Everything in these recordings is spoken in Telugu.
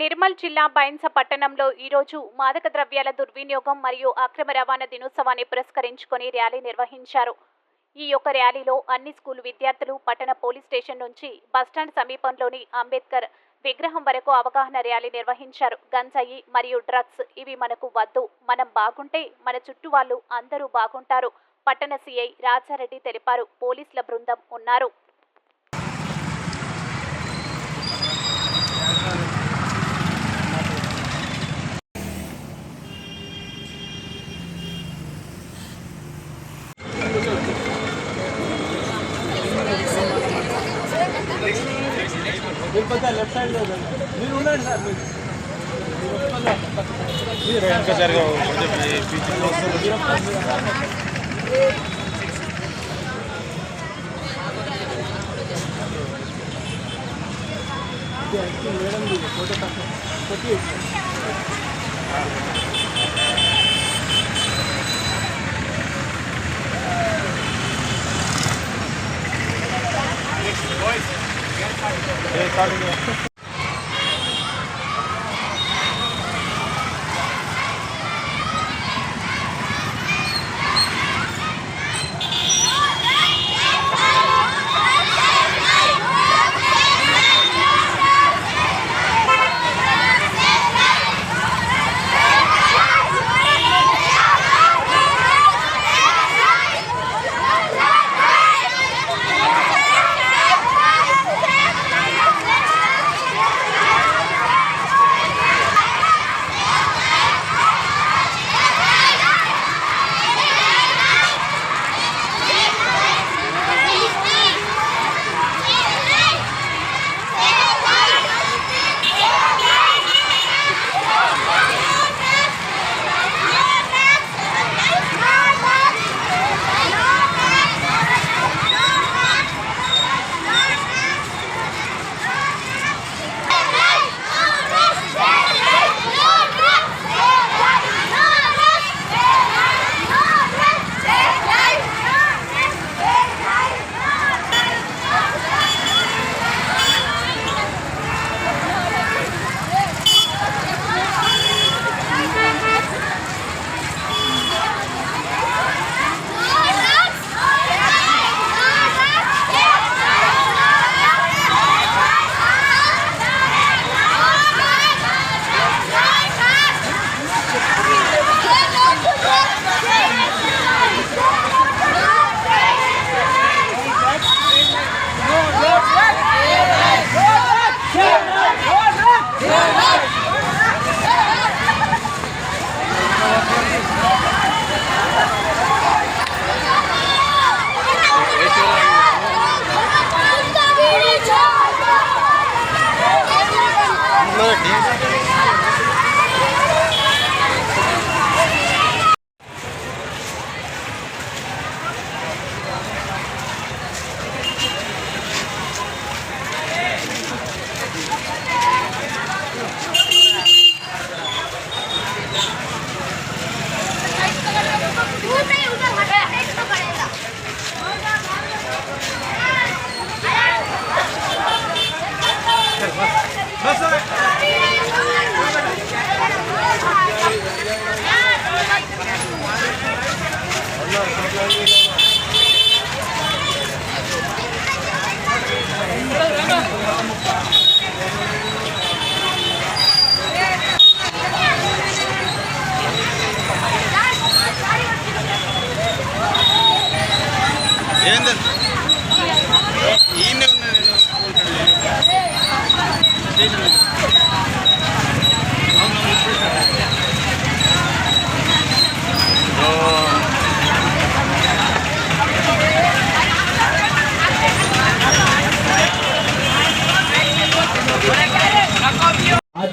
నిర్మల్ జిల్లా బైన్స పట్టణంలో ఈరోజు మాదక ద్రవ్యాల దుర్వినియోగం మరియు అక్రమ రవాణా దినోత్సవాన్ని పురస్కరించుకొని ర్యాలీ నిర్వహించారు. ఈ యొక్క ర్యాలీలో అన్ని స్కూల్ విద్యార్థులు పట్టణ పోలీస్ స్టేషన్ నుంచి బస్టాండ్ సమీపంలోని అంబేద్కర్ విగ్రహం వరకు అవగాహన ర్యాలీ నిర్వహించారు. గంజాయి మరియు డ్రగ్స్ ఇవి మనకు వద్దు. మనం బాగుంటే మన చుట్టూ వాళ్ళు అందరూ బాగుంటారు. పట్టణ సీఐ రాజారెడ్డి తెలిపారు. పోలీసుల బృందం ఉన్నారు. మీరు కొంచెం లెఫ్ట్ సైడ్ మీరు ఉండండి సార్ మీరు. మేడం ఫోటో తక్కువ కొట్టి Ele tá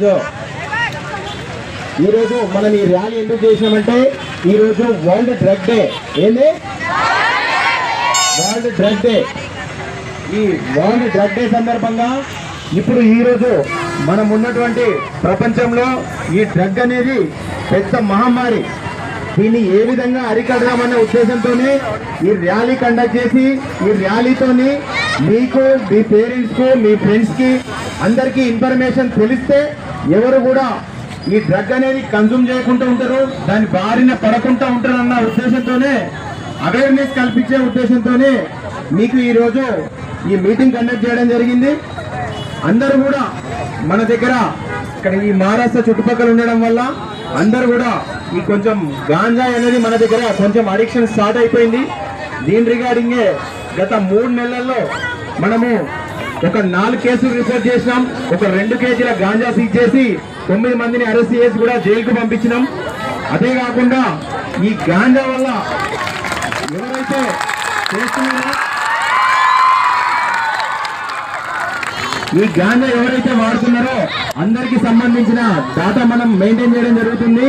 అదో ఈరోజు మనం ఈ ర్యాలీ ఎందుకు చేసినామంటే ఈరోజు వరల్డ్ డ్రగ్ డే. ఏంది? World drug day. ఈ వరల్డ్ డ్రగ్ డే సందర్భంగా ఇప్పుడు ఈరోజు మనం ఉన్నటువంటి ప్రపంచంలో ఈ డ్రగ్ అనేది పెద్ద మహమ్మారి. దీన్ని ఏ విధంగా అరికడదామన్న ఉద్దేశంతోనే ఈ ర్యాలీ కండక్ట్ చేసి ఈ ర్యాలీతోని మీకు మీ పేరెంట్స్కు మీ ఫ్రెండ్స్కి అందరికీ ఇన్ఫర్మేషన్ తెలిస్తే ఎవరు కూడా ఈ డ్రగ్ అనేది కన్జ్యూమ్ చేయకుండా ఉంటారు దాని బారిన పడకుండా ఉంటారన్న ఉద్దేశంతోనే అవేర్నెస్ కల్పించే ఉద్దేశంతోనే మీకు ఈరోజు ఈ మీటింగ్ కండక్ట్ చేయడం జరిగింది. అందరూ కూడా మన దగ్గర ఇక్కడ ఈ మహారాష్ట్ర చుట్టుపక్కల ఉండడం వల్ల అందరూ కూడా ఈ కొంచెం గాంజా అనేది మన దగ్గర కొంచెం అడిక్షన్ స్టార్ట్ అయిపోయింది. దీని రిగార్డింగే గత మూడు నెలల్లో మనము ఒక నాలుగు కేసులు రిపోర్ట్ చేసినాం. ఒక రెండు కేజీల గాంజా సీజ్ చేసి తొమ్మిది మందిని అరెస్ట్ చేసి కూడా జైలుకు పంపించినాం. అదే కాకుండా ఈ గాంజా వల్ల ఎవరైతే చేస్తున్నారో ఈ గాంజా ఎవరైతే వాడుతున్నారో అందరికి సంబంధించిన డాటా మనం మెయింటైన్ చేయడం జరుగుతుంది.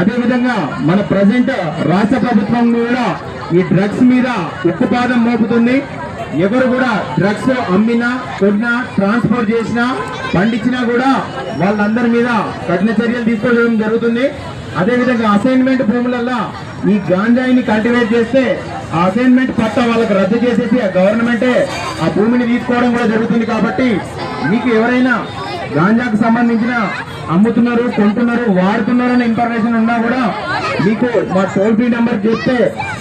అదేవిధంగా మన ప్రజెంట్ రాష్ట్ర ప్రభుత్వం కూడా ఈ డ్రగ్స్ మీద ఉక్కుపాదం మోపుతుంది. ఎవరు కూడా డ్రగ్స్ అమ్మినా కొన్నా ట్రాన్స్పోర్ట్ చేసినా పండించినా కూడా వాళ్ళందరి మీద కఠిన చర్యలు తీసుకోవడం జరుగుతుంది. అదేవిధంగా అసైన్మెంట్ భూములల్లో ఈ గాంజాయిని కల్టివేట్ చేస్తే ఆ అసైన్మెంట్ పట్ట వాళ్ళకి రద్దు చేసేసి ఆ గవర్నమెంటే ఆ భూమిని తీసుకోవడం కూడా జరుగుతుంది కాబట్టి మీకు ఎవరైనా గాంజాకు సంబంధించిన అమ్ముతున్నారు కొంటున్నారు వాడుతున్నారు అనే ఇన్ఫర్మేషన్ ఉన్నా కూడా మీకు మా టోల్ ఫ్రీ నెంబర్ చెప్తే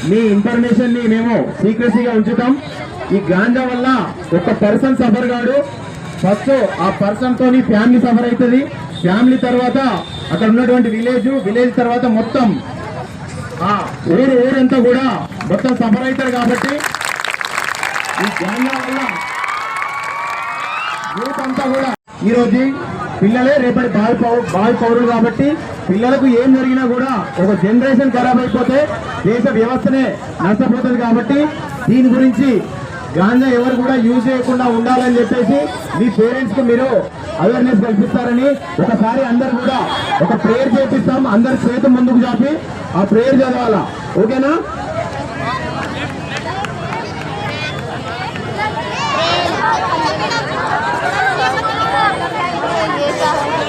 మీ ఇన్ఫర్మేషన్ని మేము సీక్రెసీగా ఉంచుతాం. ఈ గాంజా వల్ల ఒక పర్సన్ సఫర్ కాడు ఫస్ట్ ఆ పర్సన్ తోని ఫ్యామిలీ సఫర్ అవుతుంది ఫ్యామిలీ తర్వాత అక్కడ ఉన్నటువంటి విలేజ్ విలేజ్ తర్వాత మొత్తం ఆ ఊరు ఊరంతా కూడా మొత్తం సఫర్ అవుతారు కాబట్టి ఈ గాంజా వల్ల యూత్ అంతా కూడా ఈరోజు పిల్లలే రేపటి బాల్ పౌ బాల్ పౌరులు కాబట్టి పిల్లలకు ఏం జరిగినా కూడా ఒక జనరేషన్ ఖరాబ్ అయిపోతే దేశ వ్యవస్థనే నష్టపోతుంది కాబట్టి దీని గురించి గాంజా ఎవరు కూడా యూజ్ చేయకుండా ఉండాలని చెప్పేసి మీ పేరెంట్స్కి మీరు అవేర్నెస్ కల్పిస్తారని ఒకసారి అందరు కూడా ఒక ప్రేయర్ చేపిస్తాం. అందరు చేతి ముందుకు చాపి ఆ ప్రేయర్ చదవాలా. ఓకేనా? galletas.